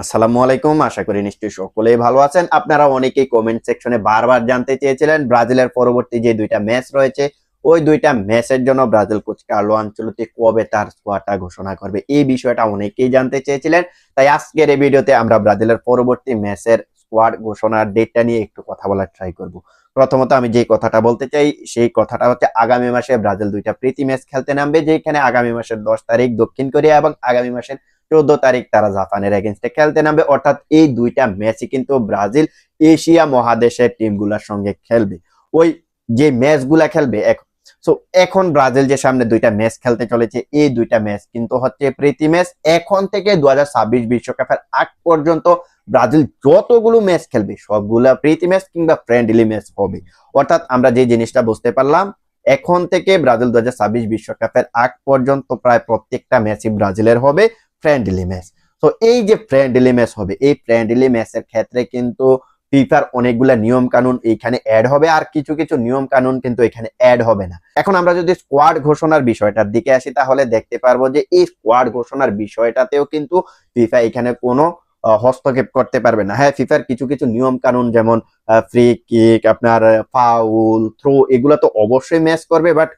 আসসালামু আলাইকুম, আশা করি নিশ্চয়ই সকলেই ভালো আছেন। আপনারা অনেকেই কমেন্ট সেকশনে বারবার জানতে চেয়েছিলেন, ব্রাজিলের পরবর্তী যে দুইটা ম্যাচ রয়েছে, ওই দুইটা ম্যাচের জন্য ব্রাজিল কোচ কার্লো আঞ্চলতি কবে তার স্কোয়াডটা ঘোষণা করবে, এই বিষয়টা অনেকেই জানতে চেয়েছিলেন। তাই আজকের এই ভিডিওতে আমরা ব্রাজিলের পরবর্তী ম্যাচের স্কোয়াড ঘোষণার ডেটটা নিয়ে একটু কথা বলার ট্রাই করব। প্রথমত আমি যে কথাটা বলতে চাই, সেই কথাটা হচ্ছে আগামী মাসে ব্রাজিল দুইটা প্রীতি ম্যাচ খেলতে নামবে, যেখানে আগামী মাসের দশ তারিখ দক্ষিণ কোরিয়া এবং আগামী মাসের চোদ্দ তারিখ তারা জাপানের এগেনস্টে খেলতে নামবে। অর্থাৎ এই দুইটা ম্যাচই কিন্তু ব্রাজিল, এশিয়া মহাদেশের টিমগুলোর সঙ্গে খেলবে। ওই যে ম্যাচগুলা খেলবে এখন সো এখন ব্রাজিল যে সামনে দুইটা ম্যাচ খেলতে চলেছে, এই দুইটা ম্যাচ কিন্তু হচ্ছে প্রীতি ম্যাচ এখন থেকে দু বিশ্বকাপের আগ পর্যন্ত ব্রাজিল যতগুলো ম্যাচ খেলবে, সবগুলা প্রীতি ম্যাচ কিংবা ফ্রেন্ডলি ম্যাচ হবে। অর্থাৎ আমরা যে জিনিসটা বুঝতে পারলাম, এখন থেকে ব্রাজিল দু বিশ্বকাপের আগ পর্যন্ত প্রায় প্রত্যেকটা ম্যাচই ব্রাজিলের হবে। ফ্রেন্ডলি ম্যাচ তো এই যে ফ্রেন্ডলি ম্যাচ হবে, এই ফ্রেন্ডলি ম্যাচের ক্ষেত্রে কিন্তু ফিফার অনেকগুলা নিয়ম কানুন এইখানে অ্যাড হবে আর কিছু কিছু নিয়ম কানুন কিন্তু এখানে অ্যাড হবে না। এখন আমরা যদি স্কোয়াড ঘোষণার বিষয়টার দিকে আসি, তাহলে দেখতে পারব যে এই স্কোয়াড ঘোষণার বিষয়টাতেও কিন্তু ফিফা এখানে কোনো হস্তক্ষেপ করতে পারবে না। হ্যাঁ ফিফার কিছু কিছু নিয়ম কানুন যেমন ফ্রি কিক আপনার ফাউল থ্রো এগুলো তো অবশ্যই ম্যাচ করবে বাট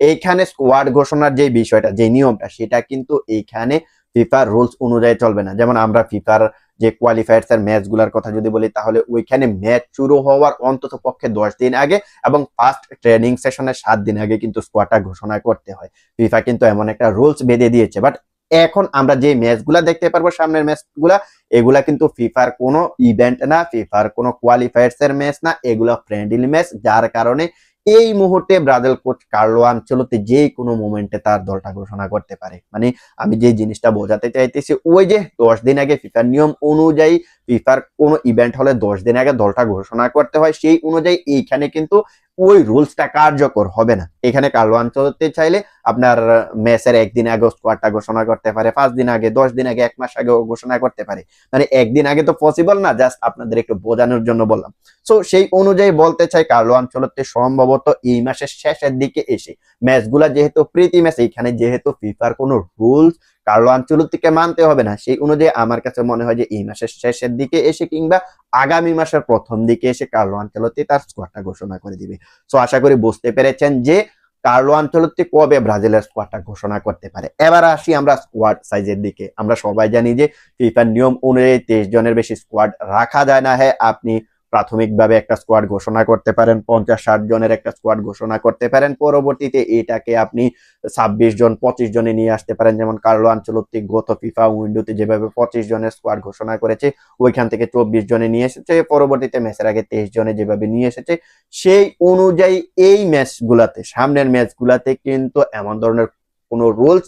এইখানে স্কোয়াড ঘোষণার যে বিষয়টা, যে নিয়মটা, সেটা কিন্তু এইখানে ফিফার রুলস অনুযায়ী চলবে না। যেমন আমরা ফিফার যে কোয়ালিফায়ার্স এর ম্যাচগুলার কথা যদি বলি, তাহলে ওইখানে ম্যাচ শুরু হওয়ার অন্তত পক্ষে দশ দিন আগে এবং ফার্স্ট ট্রেনিং সেশনের সাত দিন আগে কিন্তু স্কোয়াডটা ঘোষণা করতে হয়। ফিফা কিন্তু এমন একটা রুলস বেঁধে দিয়েছে। বাট এখন আমরা যে ম্যাচগুলা দেখতে পারব, সামনের ম্যাচগুলা এগুলা কিন্তু ফিফার কোনো ইভেন্ট না ফিফার কোনো কোয়ালিফায়ার্স এর ম্যাচ না, এগুলা ফ্রেন্ডলি ম্যাচ যার কারণে এই মুহূর্তে ব্রাজিল কোচ কার্লো আঞ্চলতে যে কোনো মোমেন্টে তার দলটা ঘোষণা করতে পারে। মানে আমি যে জিনিসটা বোঝাতে চাইতেছি, ওই যে দশ দিন আগে ফিফার নিয়ম অনুযায়ী ফিফার কোনো ইভেন্ট হলে দশ দিন আগে দলটা ঘোষণা করতে হয়, সেই অনুযায়ী এইখানে কিন্তু ওই রুলসটা কার্যকর হবে না। এখানে কার্লো আনচেলোতি চাইলে আপনার ম্যাচের একদিন আগে স্কোয়াডটা ঘোষণা করতে পারে, পাঁচ দিন আগে, দশ দিন আগে, এক মাস আগে ঘোষণা করতে পারে। মানে একদিন আগে তো পসিবল না জাস্ট আপনাদের একটু বোঝানোর জন্য বললাম। সো সেই অনুযায়ী বলতে চাই কার্লো আনচেলোতি সম্ভবত এই মাসের শেষের দিকে এসে, ম্যাচগুলা যেহেতু প্রীতি ম্যাচ এখানে যেহেতু ফিফার কোনো রুলস কার্লো আনচেলোতিকে মানতে হবে না, সেই অনুযায়ী আমার কাছে মনে হয় যে এই মাসের শেষের দিকে এসে কিংবা আগামী মাসের প্রথম দিকে এসে কার্লো আঞ্চলতি তার স্কোয়াডটা ঘোষণা করে দিবে। সো আশা করি বুঝতে পেরেছেন যে কার্লো আঞ্চলতি কবে ব্রাজিলের স্কোয়াডটা ঘোষণা করতে পারে। এবার আসি আমরা স্কোয়াড সাইজের দিকে। আমরা সবাই জানি যে ফিফার নিয়ম অনুযায়ী তেইশ জনের বেশি স্কোয়াড রাখা যায় না। হ্যাঁ আপনি প্রাথমিকভাবে একটা স্কোয়াড ঘোষণা করতে পারেন, পঞ্চাশ ষাট জনের একটা স্কোয়াড ঘোষণা করতে পারেন। পরবর্তীতে এটাকে আপনি ছাব্বিশ জন, পঁচিশ জনে নিয়ে আসতে পারেন। যেমন কার্লো আঞ্চলিক গত ফিফা, উইন্ডোতে যেভাবে পঁচিশ জনের স্কোয়াড ঘোষণা করেছে, ওইখান থেকে চব্বিশ জনে নিয়ে এসেছে। পরবর্তীতে ম্যাচের আগে তেইশ জনে যেভাবে নিয়ে এসেছে, সেই অনুযায়ী এই ম্যাচগুলাতে, সামনের ম্যাচগুলাতে কিন্তু এমন ধরনের কোনো রুলস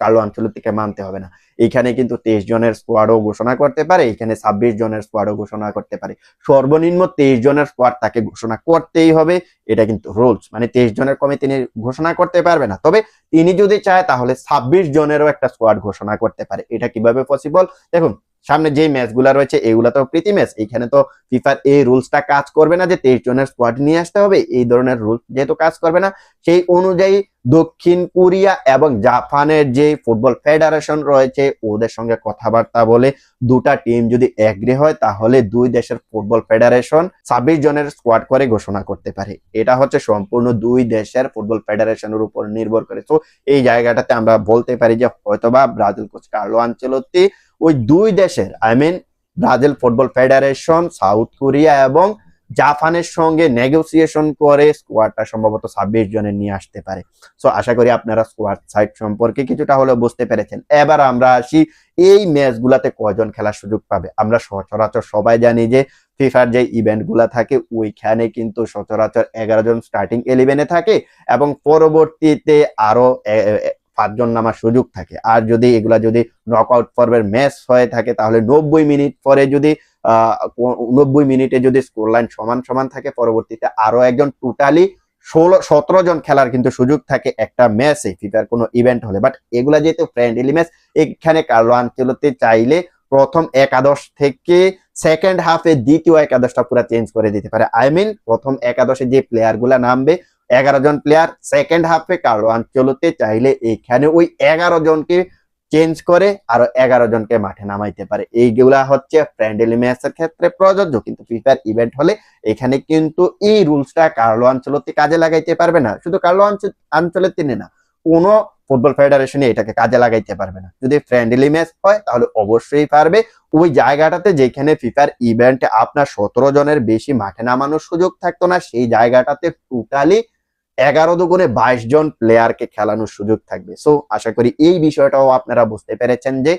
কার্লো আঞ্চলিককে মানতে হবে না। এইখানে কিন্তু তেইশ জনের স্কোয়াডও ঘোষণা করতে পারে, এখানে ছাব্বিশ জনের স্কোয়াডও ঘোষণা করতে পারে। সর্বনিম্ন তেইশ জনের স্কোয়াড তাকে ঘোষণা করতেই হবে, এটা কিন্তু রুলস মানে তেইশ জনের কমে তিনি ঘোষণা করতে পারবে না। তবে তিনি যদি চায় তাহলে ছাব্বিশ জনেরও একটা স্কোয়াড ঘোষণা করতে পারে, এটা কীভাবে পসিবল দেখুন সামনে যে ম্যাচগুলো রয়েছে, এগুলা তো প্রীতি ম্যাচ। এইখানে তো ফিফার এই রুলসটা কাজ করবে না যে তেইশ জনের স্কোয়াড নিয়ে আসতে হবে, এই ধরনের রুলস যেহেতু কাজ করবে না। সেই অনুযায়ী দক্ষিণ কোরিয়া এবং জাপানের যে ফুটবল ফেডারেশন রয়েছে, ওদের সঙ্গে কথাবার্তা বলে দুটা টিম যদি এগ্রি হয়, তাহলে দুই দেশের ফুটবল ফেডারেশন ছাব্বিশ জনের স্কোয়াড করে ঘোষণা করতে পারে। এটা হচ্ছে সম্পূর্ণ দুই দেশের ফুটবল ফেডারেশনের উপর নির্ভর করে। তো এই জায়গাটাতে আমরা বলতে পারি যে হয়তোবা ব্রাজিল কোচ কার্লো আঞ্চেলত্তি ওই দুই দেশের I mean Brazil football federation South Korea এবং জাপানের সঙ্গে নেগোসিয়েশন করে স্কোয়াডটা সম্ভবত ছাব্বিশ জনের নিয়ে আসতে পারে। সো আশা করি আপনারা স্কোয়াড সাইড সম্পর্কে কিছুটা হলেও বুঝতে পেরেছেন। এবার আমরা আসি এই ম্যাচগুলাতে কয়জন খেলার সুযোগ পাবে? আমরা সচরাচর সবাই জানি যে ফিফার যে ইভেন্টগুলা থাকে, ওইখানে কিন্তু সচরাচর এগারো জন স্টার্টিং ইলেভেনে থাকে এবং পরবর্তীতে আরও পাঁচজন নামার সুযোগ থাকে। আর যদি এগুলা যদি নক আউট পর্বের ম্যাচ হয়ে থাকে তাহলে নব্বই মিনিট পরে যদি আহ, মিনিটে যদি স্কোর লাইন সমান সমান থাকে পরবর্তীতে আরও একজন টোটালি ষোলো সতেরো জন খেলার কিন্তু সুযোগ থাকে একটা ম্যাচে ফিফার কোনো ইভেন্ট হলে। বাট এগুলা যেহেতু ফ্রেন্ডলি ম্যাচ এখানে কার্লো আনচেলোতে চাইলে প্রথম একাদশ থেকে সেকেন্ড হাফে দ্বিতীয় একাদশটা পুরো চেঞ্জ করে দিতে পারে। আই মিন প্রথম একাদশে যে প্লেয়ারগুলা নামবে এগারো জন প্লেয়ার সেকেন্ড হাফে কার্লো আনচেলোতে চাইলে এখানে ওই এগারো জনকে চেঞ্জ করে আরও এগারো জনকে মাঠে নামাইতে পারে। এইগুলা হচ্ছে ফ্রেন্ডলি ম্যাচের ক্ষেত্রে প্রযোজ্য, কিন্তু ফিফার ইভেন্ট হলে এখানে কিন্তু এই রুলসটা কার্লো আঞ্চলতি কাজে লাগাইতে পারবে না। শুধু কার্লো আঞ্চলের তিনি না কোনো ফুটবল ফেডারেশনে এটাকে কাজে লাগাইতে পারবে না। যদি ফ্রেন্ডলি ম্যাচ হয়, তাহলে অবশ্যই পারবে। ওই জায়গাটাতে যেখানে ফিফার ইভেন্টে আপনার সতেরো জনের বেশি মাঠে নামানোর সুযোগ থাকতো না, সেই জায়গাটাতে টোটালি এগারো দুগুণে বাইশ জন প্লেয়ারকে খেলানোর সুযোগ থাকবে। সো আশা করি এই বিষয়টাও আপনারা বুঝতে পেরেছেন যে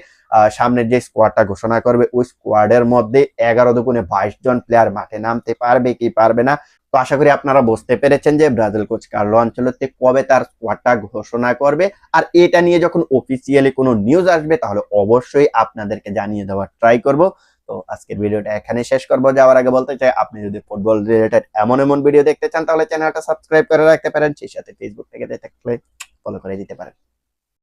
সামনের যে স্কোয়াডটা ঘোষণা করবে, ওই স্কোয়াডের মধ্যে এগারো দুগুণে বাইশ জন প্লেয়ার মাঠে নামতে পারবে কি পারবে না? তো আশা করি আপনারা বুঝতে পেরেছেন যে, ব্রাজিল কোচ কার্লো আঞ্চলতে কবে তার স্কোয়াডটা ঘোষণা করবে। আর এটা নিয়ে যখন অফিসিয়ালি কোনো নিউজ আসবে, তাহলে অবশ্যই আপনাদেরকে জানিয়ে দেওয়ার ট্রাই করব। তো আজকের ভিডিওটা এখানে শেষ করব। যাওয়ার আগে বলতে চাই, আপনি যদি ফুটবল রিলেটেড এমন এমন ভিডিও দেখতে চান, তাহলে চ্যানেলটা সাবস্ক্রাইব করে রাখতে পারেন। সেই সাথে ফেসবুক থেকে দেখতে ফলো করে দিতে পারেন।